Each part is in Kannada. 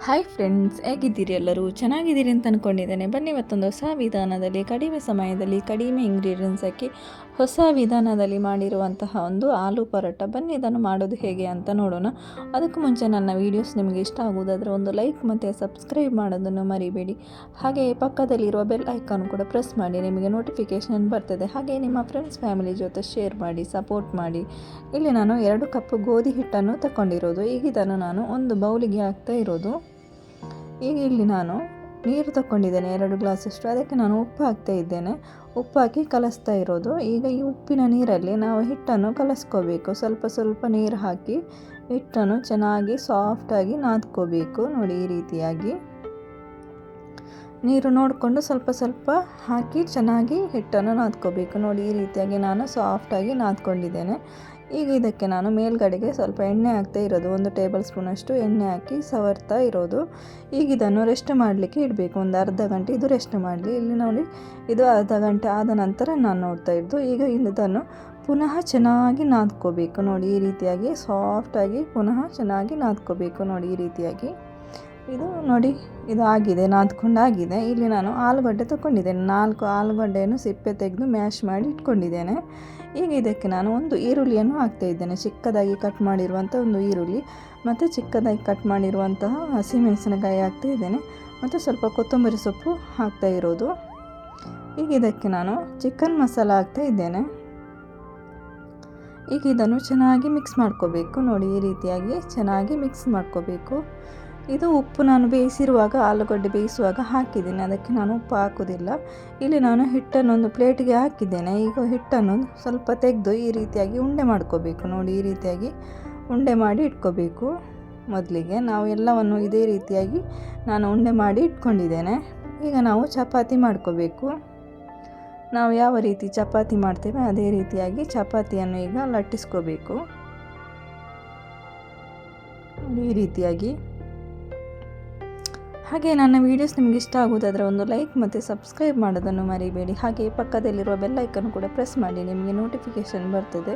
ಹಾಯ್ ಫ್ರೆಂಡ್ಸ್ ಹೇಗಿದ್ದೀರಿ ಎಲ್ಲರೂ? ಚೆನ್ನಾಗಿದ್ದೀರಿ ಅಂತ ಅಂದ್ಕೊಂಡಿದ್ದೇನೆ ಬನ್ನಿ ಮತ್ತೊಂದು ಹೊಸ ವಿಧಾನದಲ್ಲಿ, ಕಡಿಮೆ ಸಮಯದಲ್ಲಿ ಕಡಿಮೆ ಇಂಗ್ರೀಡಿಯೆಂಟ್ಸ್ ಹಾಕಿ ಹೊಸ ವಿಧಾನದಲ್ಲಿ ಮಾಡಿರುವಂತಹ ಒಂದು ಆಲೂ ಪರೋಟ. ಬನ್ನಿ, ಇದನ್ನು ಮಾಡೋದು ಹೇಗೆ ಅಂತ ನೋಡೋಣ. ಅದಕ್ಕೂ ಮುಂಚೆ ನನ್ನ ವೀಡಿಯೋಸ್ ನಿಮಗೆ ಇಷ್ಟ ಆಗುವುದಾದರೆ ಒಂದು ಲೈಕ್ ಮತ್ತು ಸಬ್ಸ್ಕ್ರೈಬ್ ಮಾಡೋದನ್ನು ಮರಿಬೇಡಿ. ಹಾಗೆ ಪಕ್ಕದಲ್ಲಿರುವ ಬೆಲ್ ಐಕಾನ್ ಕೂಡ ಪ್ರೆಸ್ ಮಾಡಿ, ನಿಮಗೆ ನೋಟಿಫಿಕೇಷನ್ ಬರ್ತದೆ. ಹಾಗೆ ನಿಮ್ಮ ಫ್ರೆಂಡ್ಸ್ ಫ್ಯಾಮಿಲಿ ಜೊತೆ ಶೇರ್ ಮಾಡಿ ಸಪೋರ್ಟ್ ಮಾಡಿ. ಇಲ್ಲಿ ನಾನು ಎರಡು ಕಪ್ ಗೋಧಿ ಹಿಟ್ಟನ್ನು ತಗೊಂಡಿರೋದು. ಈಗ ಇದನ್ನು ನಾನು ಒಂದು ಬೌಲಿಗೆ ಹಾಕ್ತಾ ಇರೋದು. ಈಗ ಇಲ್ಲಿ ನಾನು ನೀರು ತಗೊಂಡಿದ್ದೇನೆ, ಎರಡು ಗ್ಲಾಸಷ್ಟು ಅದಕ್ಕೆ ನಾನು ಉಪ್ಪು ಹಾಕ್ತಾ ಇದ್ದೇನೆ. ಉಪ್ಪು ಹಾಕಿ ಕಲಿಸ್ತಾ ಇರೋದು. ಈಗ ಈ ಉಪ್ಪಿನ ನೀರಲ್ಲಿ ನಾವು ಹಿಟ್ಟನ್ನು ಕಲಸ್ಕೋಬೇಕು. ಸ್ವಲ್ಪ ಸ್ವಲ್ಪ ನೀರು ಹಾಕಿ ಹಿಟ್ಟನ್ನು ಚೆನ್ನಾಗಿ ಸಾಫ್ಟಾಗಿ ನಾದ್ಕೋಬೇಕು. ನೋಡಿ ಈ ರೀತಿಯಾಗಿ. ನೀರು ನೋಡಿಕೊಂಡು ಸ್ವಲ್ಪ ಸ್ವಲ್ಪ ಹಾಕಿ ಚೆನ್ನಾಗಿ ಹಿಟ್ಟನ್ನು ನಾದ್ಕೋಬೇಕು. ನೋಡಿ ಈ ರೀತಿಯಾಗಿ ನಾನು ಸಾಫ್ಟಾಗಿ ನಾದ್ಕೊಂಡಿದ್ದೇನೆ. ಈಗ ಇದಕ್ಕೆ ನಾನು ಮೇಲ್ಗಡೆಗೆ ಸ್ವಲ್ಪ ಎಣ್ಣೆ ಹಾಕ್ತಾ ಇರೋದು. ಒಂದು ಟೇಬಲ್ ಸ್ಪೂನಷ್ಟು ಎಣ್ಣೆ ಹಾಕಿ ಸವರ್ತಾ ಇರೋದು. ಈಗ ಇದನ್ನು ರೆಸ್ಟ್ ಮಾಡಲಿಕ್ಕೆ ಇಡಬೇಕು. ಒಂದು ಅರ್ಧ ಗಂಟೆ ಇದು ರೆಸ್ಟ್ ಮಾಡಲಿ. ಇಲ್ಲಿ ನೋಡಿ, ಇದು ಅರ್ಧ ಗಂಟೆ ಆದ ನಂತರ ನಾನು ನೋಡ್ತಾ ಇದ್ದು ಈಗ ಇದನ್ನು ಪುನಃ ಚೆನ್ನಾಗಿ ನಾದ್ಕೋಬೇಕು. ನೋಡಿ, ಈ ರೀತಿಯಾಗಿ ಸಾಫ್ಟಾಗಿ ಪುನಃ ಚೆನ್ನಾಗಿ ನಾದ್ಕೋಬೇಕು. ನೋಡಿ, ಈ ರೀತಿಯಾಗಿ. ಇದು ನೋಡಿ, ಇದು ಆಗಿದೆ ನಾದ್ಕೊಂಡಾಗಿದೆ ಇಲ್ಲಿ ನಾನು ಆಲೂಗಡ್ಡೆ ತಗೊಂಡಿದ್ದೇನೆ ನಾಲ್ಕು ಆಲೂಗಡ್ಡೆಯನ್ನು ಸಿಪ್ಪೆ ತೆಗೆದು ಮ್ಯಾಶ್ ಮಾಡಿ ಇಟ್ಕೊಂಡಿದ್ದೇನೆ. ಈಗ ಇದಕ್ಕೆ ನಾನು ಒಂದು ಈರುಳ್ಳಿಯನ್ನು ಹಾಕ್ತಾ ಇದ್ದೇನೆ ಚಿಕ್ಕದಾಗಿ ಕಟ್ ಮಾಡಿರುವಂಥ ಒಂದು ಈರುಳ್ಳಿ, ಮತ್ತು ಚಿಕ್ಕದಾಗಿ ಕಟ್ ಮಾಡಿರುವಂತಹ ಹಸಿಮೆಣಸಿನಕಾಯಿ ಹಾಕ್ತಾ ಇದ್ದೇನೆ ಮತ್ತು ಸ್ವಲ್ಪ ಕೊತ್ತಂಬರಿ ಸೊಪ್ಪು ಹಾಕ್ತಾ ಇರೋದು. ಈಗ ಇದಕ್ಕೆ ನಾನು ಚಿಕನ್ ಮಸಾಲ ಹಾಕ್ತಾ ಇದ್ದೇನೆ ಈಗ ಇದನ್ನು ಚೆನ್ನಾಗಿ ಮಿಕ್ಸ್ ಮಾಡ್ಕೋಬೇಕು. ನೋಡಿ, ಈ ರೀತಿಯಾಗಿ ಚೆನ್ನಾಗಿ ಮಿಕ್ಸ್ ಮಾಡ್ಕೋಬೇಕು. ಇದು ಉಪ್ಪು ನಾನು ಬೇಯಿಸಿರುವಾಗ, ಆಲೂಗಡ್ಡೆ ಬೇಯಿಸುವಾಗ ಹಾಕಿದ್ದೀನಿ. ಅದಕ್ಕೆ ನಾನು ಉಪ್ಪು ಹಾಕೋದಿಲ್ಲ ಇಲ್ಲಿ ನಾನು ಹಿಟ್ಟನ್ನು ಒಂದು ಪ್ಲೇಟಿಗೆ ಹಾಕಿದ್ದೇನೆ. ಈಗ ಹಿಟ್ಟನ್ನು ಸ್ವಲ್ಪ ತೆಗೆದು ಈ ರೀತಿಯಾಗಿ ಉಂಡೆ ಮಾಡ್ಕೋಬೇಕು. ನೋಡಿ, ಈ ರೀತಿಯಾಗಿ ಉಂಡೆ ಮಾಡಿ ಇಟ್ಕೋಬೇಕು. ಮೊದಲಿಗೆ ನಾವು ಎಲ್ಲವನ್ನು ಇದೇ ರೀತಿಯಾಗಿ ನಾನು ಉಂಡೆ ಮಾಡಿ ಇಟ್ಕೊಂಡಿದ್ದೇನೆ. ಈಗ ನಾವು ಚಪಾತಿ ಮಾಡ್ಕೋಬೇಕು. ನಾವು ಯಾವ ರೀತಿ ಚಪಾತಿ ಮಾಡ್ತೇವೆ, ಅದೇ ರೀತಿಯಾಗಿ ಚಪಾತಿಯನ್ನು ಈಗ ಲಟ್ಟಿಸ್ಕೋಬೇಕು. ಈ ರೀತಿಯಾಗಿ ಹಾಗೆ ನನ್ನ ವೀಡಿಯೋಸ್ ನಿಮಗೆ ಇಷ್ಟ ಆಗೋದಾದರೆ ಒಂದು ಲೈಕ್ ಮತ್ತು ಸಬ್ಸ್ಕ್ರೈಬ್ ಮಾಡೋದನ್ನು ಮರಿಬೇಡಿ. ಹಾಗೆ ಪಕ್ಕದಲ್ಲಿರುವ ಬೆಲ್ಲೈಕನ್ನು ಕೂಡ ಪ್ರೆಸ್ ಮಾಡಿ, ನಿಮಗೆ ನೋಟಿಫಿಕೇಷನ್ ಬರ್ತದೆ.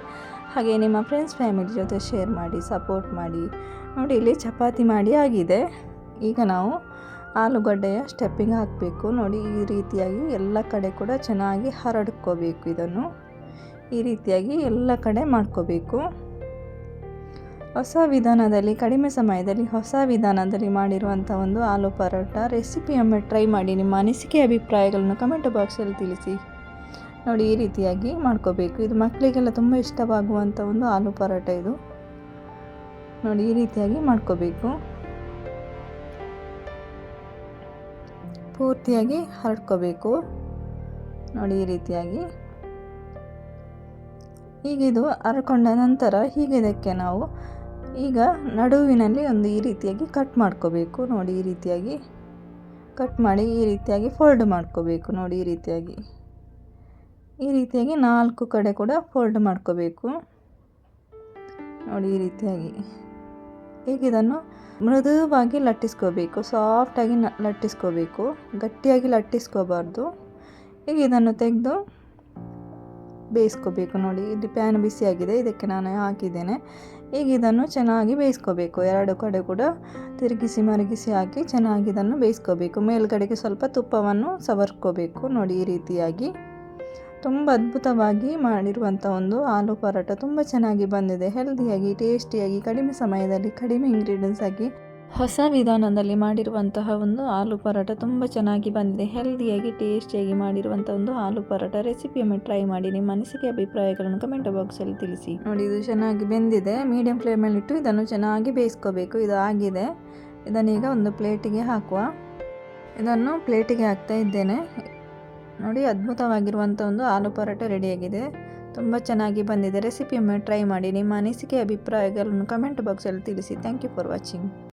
ಹಾಗೆ ನಿಮ್ಮ ಫ್ರೆಂಡ್ಸ್ ಫ್ಯಾಮಿಲಿ ಜೊತೆ ಶೇರ್ ಮಾಡಿ ಸಪೋರ್ಟ್ ಮಾಡಿ. ನೋಡಿ, ಇಲ್ಲಿ ಚಪಾತಿ ಮಾಡಿ ಆಗಿದೆ. ಈಗ ನಾವು ಆಲೂಗಡ್ಡೆಯ ಸ್ಟೆಪ್ಪಿಂಗ್ ಹಾಕಬೇಕು. ನೋಡಿ, ಈ ರೀತಿಯಾಗಿ ಎಲ್ಲ ಕಡೆ ಕೂಡ ಚೆನ್ನಾಗಿ ಹರಡ್ಕೋಬೇಕು ಇದನ್ನು. ಈ ರೀತಿಯಾಗಿ ಎಲ್ಲ ಕಡೆ ಮಾಡ್ಕೋಬೇಕು. ಹೊಸ ವಿಧಾನದಲ್ಲಿ, ಕಡಿಮೆ ಸಮಯದಲ್ಲಿ ಹೊಸ ವಿಧಾನದಲ್ಲಿ ಮಾಡಿರುವಂಥ ಒಂದು ಆಲೂ ಪರೋಟ ರೆಸಿಪಿಯೊಮ್ಮೆ ಟ್ರೈ ಮಾಡಿ ನಿಮ್ಮ ಅನಿಸಿಕೆ ಅಭಿಪ್ರಾಯಗಳನ್ನು ಕಮೆಂಟ್ ಬಾಕ್ಸಲ್ಲಿ ತಿಳಿಸಿ. ನೋಡಿ, ಈ ರೀತಿಯಾಗಿ ಮಾಡ್ಕೋಬೇಕು. ಇದು ಮಕ್ಕಳಿಗೆಲ್ಲ ತುಂಬ ಇಷ್ಟವಾಗುವಂಥ ಒಂದು ಆಲೂ ಪರೋಟ ಇದು. ನೋಡಿ, ಈ ರೀತಿಯಾಗಿ ಮಾಡ್ಕೋಬೇಕು. ಪೂರ್ತಿಯಾಗಿ ಹರಡ್ಕೋಬೇಕು. ನೋಡಿ, ಈ ರೀತಿಯಾಗಿ. ಹೀಗಿದು ಹರ್ಕೊಂಡ ನಂತರ ಹೀಗೆ ಇದಕ್ಕೆ ನಾವು ಈಗ ನಡುವಿನಲ್ಲಿ ಒಂದು ಈ ರೀತಿಯಾಗಿ ಕಟ್ ಮಾಡ್ಕೋಬೇಕು. ನೋಡಿ, ಈ ರೀತಿಯಾಗಿ ಕಟ್ ಮಾಡಿ, ಈ ರೀತಿಯಾಗಿ ಫೋಲ್ಡ್ ಮಾಡ್ಕೋಬೇಕು. ನೋಡಿ, ಈ ರೀತಿಯಾಗಿ. ಈ ರೀತಿಯಾಗಿ ನಾಲ್ಕು ಕಡೆ ಕೂಡ ಫೋಲ್ಡ್ ಮಾಡ್ಕೋಬೇಕು. ನೋಡಿ, ಈ ರೀತಿಯಾಗಿ. ಈಗ ಇದನ್ನು ಮೃದುವಾಗಿ ಲಟ್ಟಿಸ್ಕೋಬೇಕು. ಸಾಫ್ಟಾಗಿ ನ, ಲಟ್ಟಿಸ್ಕೋಬೇಕು. ಗಟ್ಟಿಯಾಗಿ ಲಟ್ಟಿಸ್ಕೋಬಾರ್ದು. ಈಗ ಇದನ್ನು ತೆಗೆದು ಬೇಯಿಸ್ಕೋಬೇಕು ನೋಡಿ ಇಲ್ಲಿ ಪ್ಯಾನ್ ಬಿಸಿಯಾಗಿದೆ ಇದಕ್ಕೆ ನಾನು ಹಾಕಿದ್ದೇನೆ. ಈಗ ಇದನ್ನು ಚೆನ್ನಾಗಿ ಬೇಯಿಸ್ಕೋಬೇಕು. ಎರಡು ಕಡೆ ಕೂಡ ತಿರುಗಿಸಿ ಮರಗಿಸಿ ಹಾಕಿ ಚೆನ್ನಾಗಿ ಇದನ್ನು ಬೇಯಿಸ್ಕೋಬೇಕು. ಮೇಲ್ಗಡೆಗೆ ಸ್ವಲ್ಪ ತುಪ್ಪವನ್ನು ಸವರ್ಕೋಬೇಕು ನೋಡಿ ಈ ರೀತಿಯಾಗಿ. ತುಂಬ ಅದ್ಭುತವಾಗಿ ಮಾಡಿರುವಂಥ ಒಂದು ಆಲೂ ಪರೋಟ. ತುಂಬ ಚೆನ್ನಾಗಿ ಬಂದಿದೆ. ಹೆಲ್ದಿಯಾಗಿ ಟೇಸ್ಟಿಯಾಗಿ ಕಡಿಮೆ ಸಮಯದಲ್ಲಿ ಕಡಿಮೆ ಇಂಗ್ರೀಡಿಯೆಂಟ್ಸ್ ಆಗಿ ಹೊಸ ವಿಧಾನದಲ್ಲಿ ಮಾಡಿರುವಂತಹ ಒಂದು ಆಲೂ ಪರೋಟ ತುಂಬ ಚೆನ್ನಾಗಿ ಬಂದಿದೆ. ಹೆಲ್ದಿಯಾಗಿ ಟೇಸ್ಟಿಯಾಗಿ ಮಾಡಿರುವಂಥ ಒಂದು ಆಲೂ ಪರೋಟ ರೆಸಿಪಿಯನ್ನು ಟ್ರೈ ಮಾಡಿ ನಿಮ್ಮ ಅನಿಸಿಕೆ ಅಭಿಪ್ರಾಯಗಳನ್ನು ಕಮೆಂಟ್ ಬಾಕ್ಸಲ್ಲಿ ತಿಳಿಸಿ. ನೋಡಿ, ಇದು ಚೆನ್ನಾಗಿ ಬೆಂದಿದೆ. ಮೀಡಿಯಂ ಫ್ಲೇಮಲ್ಲಿ ಇಟ್ಟು ಇದನ್ನು ಚೆನ್ನಾಗಿ ಬೇಯಿಸ್ಕೋಬೇಕು. ಇದು ಆಗಿದೆ. ಇದನ್ನೀಗ ಒಂದು ಪ್ಲೇಟಿಗೆ ಹಾಕುವ. ಇದನ್ನು ಪ್ಲೇಟಿಗೆ ಹಾಕ್ತಾ ಇದ್ದೇನೆ. ನೋಡಿ ಅದ್ಭುತವಾಗಿರುವಂಥ ಒಂದು ಆಲೂ ಪರೋಟ ರೆಡಿಯಾಗಿದೆ ತುಂಬ ಚೆನ್ನಾಗಿ ಬಂದಿದೆ. ರೆಸಿಪಿಯನ್ನು ಟ್ರೈ ಮಾಡಿ ನಿಮ್ಮ ಅನಿಸಿಕೆ ಅಭಿಪ್ರಾಯಗಳನ್ನು ಕಮೆಂಟ್ ಬಾಕ್ಸಲ್ಲಿ ತಿಳಿಸಿ. Thank you for watching